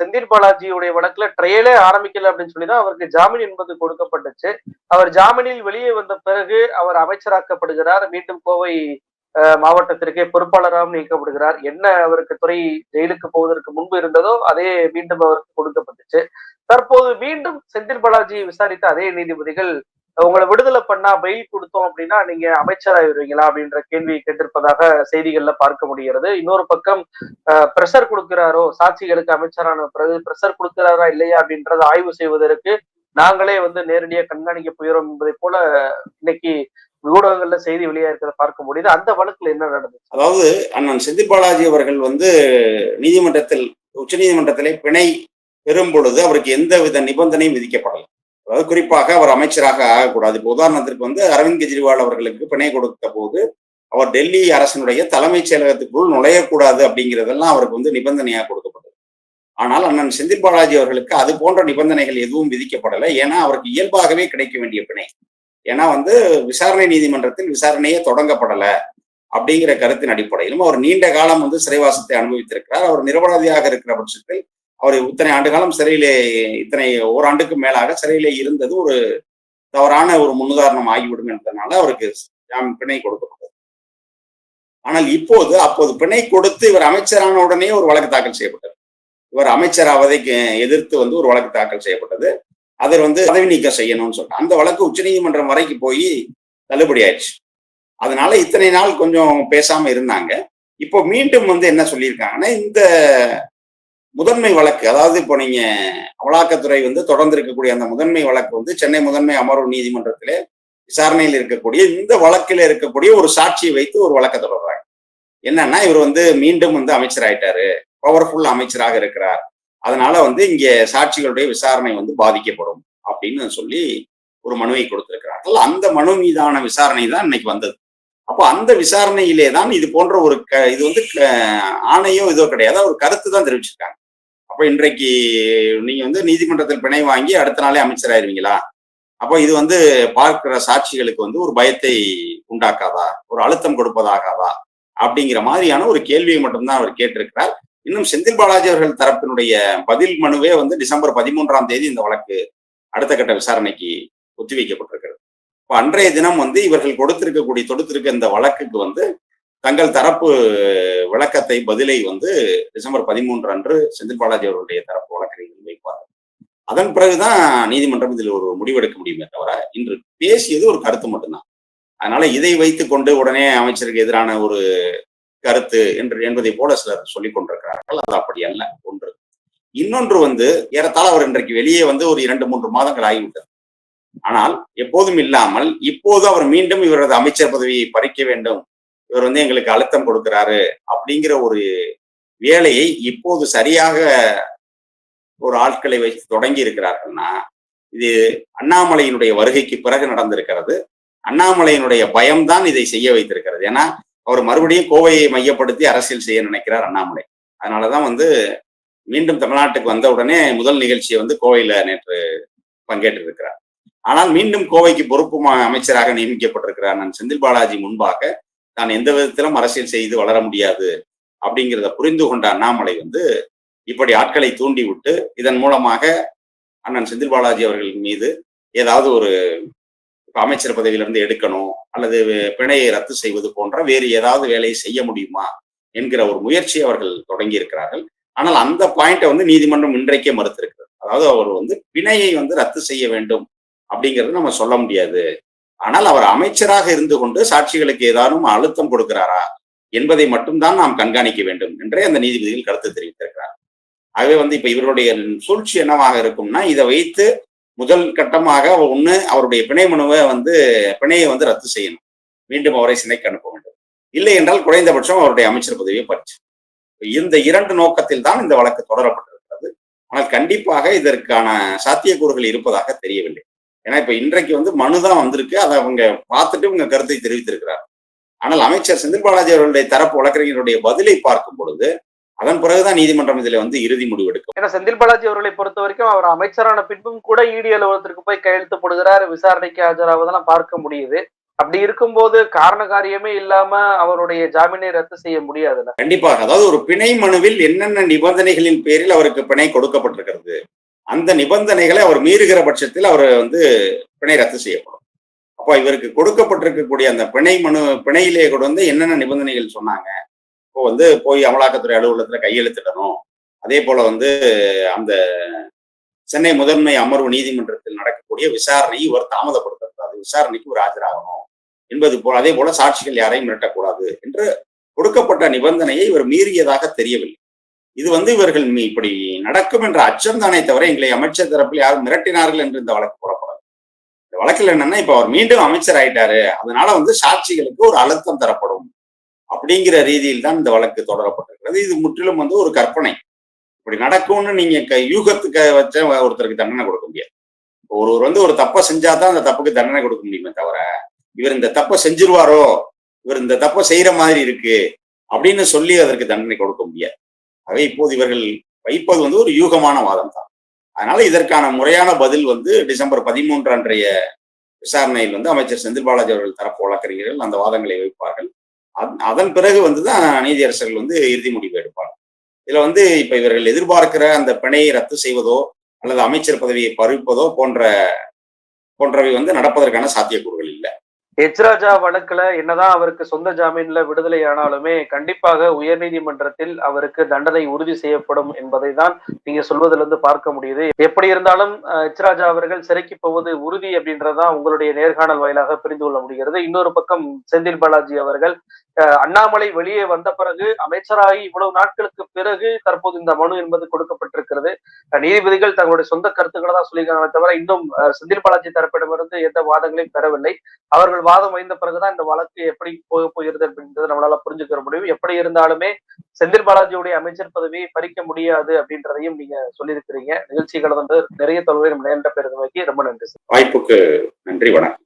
செந்தில் பாலாஜியுடைய வழக்குல ட்ரையலே ஆரம்பிக்கல அப்படின்னு சொல்லி தான் அவருக்கு ஜாமீன் என்பது கொடுக்கப்பட்டுச்சு. அவர் ஜாமீனில் வெளியே வந்த பிறகு அவர் அமைச்சராக்கப்படுகிறார். மீண்டும் கோவை மாவட்டத்திற்கே பொறுப்பாளராகவும் நீக்கப்படுகிறார். என்ன அவருக்கு துறை ஜெயிலுக்கு போவதற்கு முன்பு இருந்ததோ அதே மீண்டும் அவருக்கு கொடுக்கப்பட்டுச்சு. தற்போது மீண்டும் செந்தில் பாலாஜி விசாரித்த அதே நீதிபதிகள் உங்களை விடுதலை பண்ணா பெயில் கொடுத்தோம் அப்படின்னா நீங்க அமைச்சராயிருவீங்களா அப்படின்ற கேள்வியை கேட்டிருப்பதாக செய்திகள்ல பார்க்க முடிகிறது. இன்னொரு பக்கம் பிரஷர் கொடுக்கிறாரோ சாட்சிகளுக்கு அமைச்சரான பிறகு பிரஷர் கொடுக்கிறாரா இல்லையா அப்படின்றத ஆய்வு செய்வதற்கு நாங்களே வந்து நேரடியாக கண்காணிக்க போயிடும் என்பதை போல இன்னைக்கு ஊடகங்கள்ல செய்தி வெளியா இருக்கிறத பார்க்க முடியுது. அந்த வழக்குல என்ன நடந்தது? அதாவது அண்ணன் செந்தில் பாலாஜி அவர்கள் வந்து நீதிமன்றத்தில் உச்சநீதிமன்றத்திலே பிணை பெறும் பொழுது அவருக்கு எந்த வித நிபந்தனையும் விதிக்கப்படலை. அதாவது குறிப்பாக அவர் அமைச்சராக ஆகக்கூடாது. இப்போ உதாரணத்திற்கு வந்து அரவிந்த் கெஜ்ரிவால் அவர்களுக்கு பிணை கொடுத்த போது அவர் டெல்லி அரசனுடைய தலைமைச் செயலகத்துக்குள் நுழையக்கூடாது அப்படிங்கிறதெல்லாம் அவருக்கு வந்து நிபந்தனையாக கொடுக்கப்பட்டது. ஆனால் அண்ணன் செந்தில் பாலாஜி அவர்களுக்கு அது போன்ற நிபந்தனைகள் எதுவும் விதிக்கப்படலை. ஏன்னா அவருக்கு இயல்பாகவே கிடைக்க வேண்டிய பிணை. ஏன்னா வந்து விசாரணை நீதிமன்றத்தில் விசாரணையே தொடங்கப்படலை அப்படிங்கிற கருத்தின் அடிப்படையிலும் அவர் நீண்ட காலம் வந்து சிறைவாசத்தை அனுபவித்திருக்கிறார். அவர் நிரபராதியாக இருக்கிற பட்சத்தில் அவர் இத்தனை ஆண்டு காலம் சிறையிலே இத்தனை ஓராண்டுக்கு மேலாக சிறையிலே இருந்தது ஒரு தவறான ஒரு முன்னுதாரணம் ஆகிவிடும் என்பதனால அவருக்கு ஜாமீன் பிணை கொடுக்கப்பட்டது. ஆனால் இப்போது அப்போது பிணை கொடுத்து இவர் அமைச்சரான உடனே ஒரு வழக்கு தாக்கல் செய்யப்பட்டது. இவர் அமைச்சராவதை எதிர்த்து வந்து ஒரு வழக்கு தாக்கல் செய்யப்பட்டது. அதில் வந்து பதவி நீக்கம் செய்யணும்னு சொல்லிட்டு அந்த வழக்கு உச்சநீதிமன்றம் வரைக்கும் போய் தள்ளுபடி ஆயிடுச்சு. அதனால இத்தனை நாள் கொஞ்சம் பேசாம இருந்தாங்க. இப்போ மீண்டும் வந்து என்ன சொல்லியிருக்காங்கன்னா இந்த முதன்மை வழக்கு அதாவது இப்போ நீங்க அமலாக்கத்துறை வந்து தொடர்ந்து இருக்கக்கூடிய அந்த முதன்மை வழக்கு வந்து சென்னை முதன்மை அமர்வு நீதிமன்றத்திலே விசாரணையில் இருக்கக்கூடிய இந்த வழக்கில் இருக்கக்கூடிய ஒரு சாட்சியை வைத்து ஒரு வழக்கை தொடர்றாங்க. என்னன்னா இவர் வந்து மீண்டும் வந்து அமைச்சராயிட்டாரு. பவர்ஃபுல் அமைச்சராக இருக்கிறார். அதனால வந்து இங்க சாட்சிகளுடைய விசாரணை வந்து பாதிக்கப்படும் அப்படின்னு சொல்லி ஒரு மனுவை கொடுத்திருக்கிறார்கள் அந்த மனு மீதான விசாரணை தான் இன்னைக்கு வந்தது. அப்போ அந்த விசாரணையிலே தான் இது போன்ற ஒரு க இது வந்து ஆணையோ இதோ கிடையாது. ஒரு கருத்து தான் தெரிவிச்சிருக்காங்க. அப்போ இன்றைக்கு நீங்க வந்து நீதிமன்றத்தில் பிணை வாங்கி அடுத்த நாளே அமைச்சராயிருவீங்களா? அப்போ இது வந்து பார்க்கிற சாட்சிகளுக்கு வந்து ஒரு பயத்தை உண்டாக்காதா? ஒரு அழுத்தம் கொடுப்பதாகாதா? அப்படிங்கிற மாதிரியான ஒரு கேள்வியை மட்டும்தான் அவர் கேட்டிருக்கிறார். இன்னும் செந்தில் பாலாஜி அவர்கள் தரப்பினுடைய பதில் மனுவே வந்து டிசம்பர் பதிமூன்றாம் தேதி இந்த வழக்கு அடுத்த கட்ட விசாரணைக்கு ஒத்திவைக்கப்பட்டிருக்கிறது. இப்போ அன்றைய தினம் வந்து இவர்கள் கொடுத்திருக்கக்கூடிய தொடுத்திருக்க இந்த வழக்குக்கு வந்து தங்கள் தரப்பு விளக்கத்தை பதிலை வந்து டிசம்பர் பதிமூன்று அன்று செந்தில் பாலாஜி அவர்களுடைய தரப்பு வழக்கறிஞர்கள் வைப்பார். அதன் பிறகுதான் நீதிமன்றம் இதில் ஒரு முடிவெடுக்க முடியுமே தவிர இன்று பேசியது ஒரு கருத்து மட்டும்தான். அதனால இதை வைத்துக் கொண்டு உடனே அமைச்சருக்கு எதிரான ஒரு கருத்து என்று என்பதை போல சிலர் சொல்லிக் கொண்டிருக்கிறார்கள். அது அப்படி அல்ல ஒன்று. இன்னொன்று வந்து ஏறத்தாழ அவர் இன்றைக்கு வெளியே வந்து ஒரு இரண்டு மூன்று மாதங்கள் ஆகிவிட்டது. ஆனால் எப்போதும் இல்லாமல் இப்போது அவர் மீண்டும் இவரது அமைச்சர் பதவியை பறிக்க வேண்டும் இவர் வந்து எங்களுக்கு அழுத்தம் கொடுக்கிறாரு அப்படிங்கிற ஒரு வேலையை இப்போது சரியாக ஒரு ஆட்களை வைத்து தொடங்கி இருக்கிறார்கள்னா இது அண்ணாமலையினுடைய வருகைக்கு பிறகு நடந்திருக்கிறது. அண்ணாமலையினுடைய பயம்தான் இதை செய்ய வைத்திருக்கிறது. ஏன்னா அவர் மறுபடியும் கோவையை மையப்படுத்தி அரசியல் செய்ய நினைக்கிறார் அண்ணாமலை. அதனாலதான் வந்து மீண்டும் தமிழ்நாட்டுக்கு வந்த உடனே முதல் நிகழ்ச்சியை வந்து கோவையில நேற்று பங்கேற்று இருக்கிறார் ஆனால் மீண்டும் கோவைக்கு பொறுப்பு அமைச்சராக நியமிக்கப்பட்டிருக்கிறார் நான் செந்தில் பாலாஜி முன்பாக தான் எந்த விதத்திலும் அரசியல் செய்து வளர முடியாது அப்படிங்கிறத புரிந்து கொண்ட அண்ணாமலை வந்து இப்படி ஆட்களை தூண்டி விட்டு இதன் மூலமாக அண்ணன் செந்தில் பாலாஜி அவர்கள் மீது ஏதாவது ஒரு அமைச்சர் பதவியிலிருந்து எடுக்கணும் அல்லது பிணையை ரத்து செய்வது போன்ற வேறு ஏதாவது வேலையை செய்ய முடியுமா என்கிற ஒரு முயற்சி அவர்கள் தொடங்கி இருக்கிறார்கள். ஆனால் அந்த பாயிண்ட்டை வந்து நீதிமன்றம் இன்றைக்கே மறுத்திருக்கிறது. அதாவது அவர் வந்து பிணையை வந்து ரத்து செய்ய வேண்டும் அப்படிங்கிறது நம்ம சொல்ல முடியாது. ஆனால் அவர் அமைச்சராக இருந்து கொண்டு சாட்சிகளுக்கு ஏதானும் அழுத்தம் கொடுக்கிறாரா என்பதை மட்டும்தான் நாம் கண்காணிக்க வேண்டும் என்றே அந்த நீதிபதிகள் கருத்து தெரிவித்திருக்கிறார். ஆகவே வந்து இப்ப இவருடைய சூழ்ச்சி என்னவாக இருக்கும்னா இதை வைத்து முதல் கட்டமாக ஒண்ணு அவருடைய பிணை மனுவை வந்து பிணையை வந்து ரத்து செய்யணும். மீண்டும் அவரை சினைக்கு அனுப்ப வேண்டும். இல்லை என்றால் குறைந்தபட்சம் அவருடைய அமைச்சர் பதவியை பறிச்சு. இந்த இரண்டு நோக்கத்தில் தான் இந்த வழக்கு தொடரப்பட்டிருக்கிறது. ஆனால் கண்டிப்பாக இதற்கான சாத்தியக்கூறுகள் இருப்பதாக தெரியவில்லை. ஏன்னா இப்ப இன்றைக்கு வந்து மனு தான் வந்திருக்கு. அதை அவங்க பார்த்துட்டு உங்க கருத்தை தெரிவித்திருக்கிறார். ஆனால் அமைச்சர் செந்தில் பாலாஜி அவர்களுடைய தரப்பு வழக்கறிஞருடைய பதிலை பார்க்கும் பொழுது அதன் பிறகுதான் நீதிமன்றம் இதுல வந்து இறுதி முடிவு எடுக்கும். ஏன்னா செந்தில் பாலாஜி அவர்களை பொறுத்த வரைக்கும் அவர் அமைச்சரான பின்பும் கூட இடி அலுவலகத்திற்கு போய் கையெழுத்து போடுகிறார். விசாரணைக்கு ஆஜராவதெல்லாம் பார்க்க முடியுது. அப்படி இருக்கும்போது காரண காரியமே இல்லாம அவருடைய ஜாமீனை ரத்து செய்ய முடியாதுல்ல? கண்டிப்பாக. அதாவது ஒரு பிணை மனுவில் என்னென்ன நிபந்தனைகளின் பேரில் அவருக்கு பிணை கொடுக்கப்பட்டிருக்கிறது? அந்த நிபந்தனைகளை அவர் மீறுகிற பட்சத்தில் அவர் வந்து பிணை ரத்து செய்யப்படும். அப்போ இவருக்கு கொடுக்கப்பட்டிருக்கக்கூடிய அந்த பிணை மனு பிணையிலேயே கொண்டு வந்து என்னென்ன நிபந்தனைகள் சொன்னாங்க? இப்போ வந்து போய் அமலாக்கத்துறை அலுவலகத்துல கையெழுத்திடணும். அதே போல வந்து அந்த சென்னை முதன்மை அமர்வு நீதிமன்றத்தில் நடக்கக்கூடிய விசாரணையை இவர் தாமதப்படுத்தக்கூடாது விசாரணைக்கு ஒரு ஆஜராகணும் என்பது போல அதே போல சாட்சிகள் யாரையும் மிரட்டக்கூடாது என்று கொடுக்கப்பட்ட நிபந்தனையை இவர் மீறியதாக தெரியவில்லை. இது வந்து இவர்கள் இப்படி நடக்கும் என்ற அச்சம் தானே தவிர எங்களை அமைச்சர் தரப்பில் யாரும் மிரட்டினார்கள் என்று இந்த வழக்கு போடப்படாது இந்த வழக்கில் என்னன்னா இப்ப அவர் மீண்டும் அமைச்சர் ஆயிட்டாரு அதனால வந்து சாட்சிகளுக்கு ஒரு அழுத்தம் தரப்படும் அப்படிங்கிற ரீதியில் தான் இந்த வழக்கு தொடரப்பட்டிருக்கிறது. இது முற்றிலும் வந்து ஒரு கற்பனை. இப்படி நடக்கும்னு நீங்க க- யூகத்துக்கு வச்ச ஒருத்தருக்கு தண்டனை கொடுக்க முடியாது. ஒருவர் வந்து ஒரு தப்பை செஞ்சாதான் அந்த தப்புக்கு தண்டனை கொடுக்க முடியுமே தவிர இவர் இந்த தப்பை செஞ்சிருவாரோ? இவர் இந்த தப்பை செய்யற மாதிரி இருக்கு அப்படின்னு சொல்லி அதற்கு தண்டனை கொடுக்க முடியாது. ஆகவே இப்போது இவர்கள் வைப்பது வந்து ஒரு யூகமான வாதம் தான் அதனால இதற்கான முறையான பதில் வந்து டிசம்பர் பதிமூன்று அன்றைய விசாரணையில் வந்து அமைச்சர் செந்தில் பாலாஜி அவர்கள் தரப்பு வழக்கறிஞர்கள் அந்த வாதங்களை வைப்பார்கள். அதன் பிறகு வந்துதான் நீதியரசர்கள் வந்து இறுதி முடிவு எடுப்பார்கள் இதுல வந்து இப்ப இவர்கள் எதிர்பார்க்கிற அந்த பிணையை ரத்து செய்வதோ அல்லது அமைச்சர் பதவியை பறிப்பதோ போன்ற போன்றவை வந்து நடப்பதற்கான சாத்தியக்கூறுகள் எச்ராஜா வழக்குல என்னதான் அவருக்கு சொந்த ஜாமீன்ல விடுதலை ஆனாலுமே கண்டிப்பாக உயர்நீதிமன்றத்தில் அவருக்கு தண்டனை உறுதி செய்யப்படும் என்பதை தான் நீங்க சொல்வதிலிருந்து பார்க்க முடியுது. எப்படி இருந்தாலும் அஹ், அவர்கள் சிறைக்கு போவது உறுதி அப்படின்றதான் உங்களுடைய நேர்காணல் வாயிலாக புரிந்து கொள்ள முடிகிறது. இன்னொரு பக்கம் செந்தில் பாலாஜி அவர்கள் அண்ணாமலை வெளியே வந்த பிறகு அமைச்சராகி இவ்வளவு நாட்களுக்கு பிறகு தற்போது இந்த மனு என்பது கொடுக்கப்பட்டிருக்கிறது. நீதிபதிகள் தங்களுடைய சொந்த கருத்துக்களை தான் சொல்லியிருக்காங்களே தவிர இன்னும் செந்தில் பாலாஜி தரப்பிடமிருந்து எந்த வாதங்களையும் பெறவில்லை. அவர்கள் வாதம் வைந்த பிறகுதான் இந்த வழக்கு எப்படி போக போகிறது அப்படின்றது நம்மளால புரிஞ்சுக்கிற முடியும். எப்படி இருந்தாலுமே செந்தில் பாலாஜியுடைய அமைச்சர் பதவியை பறிக்க முடியாது அப்படின்றதையும் நீங்க சொல்லியிருக்கிறீங்க. நிகழ்ச்சிகள் வந்து நிறைய தொழிலை நம்ம நேரிட்ட பெருமைக்கு ரொம்ப நன்றி சார். வாய்ப்புக்கு நன்றி வணக்கம்.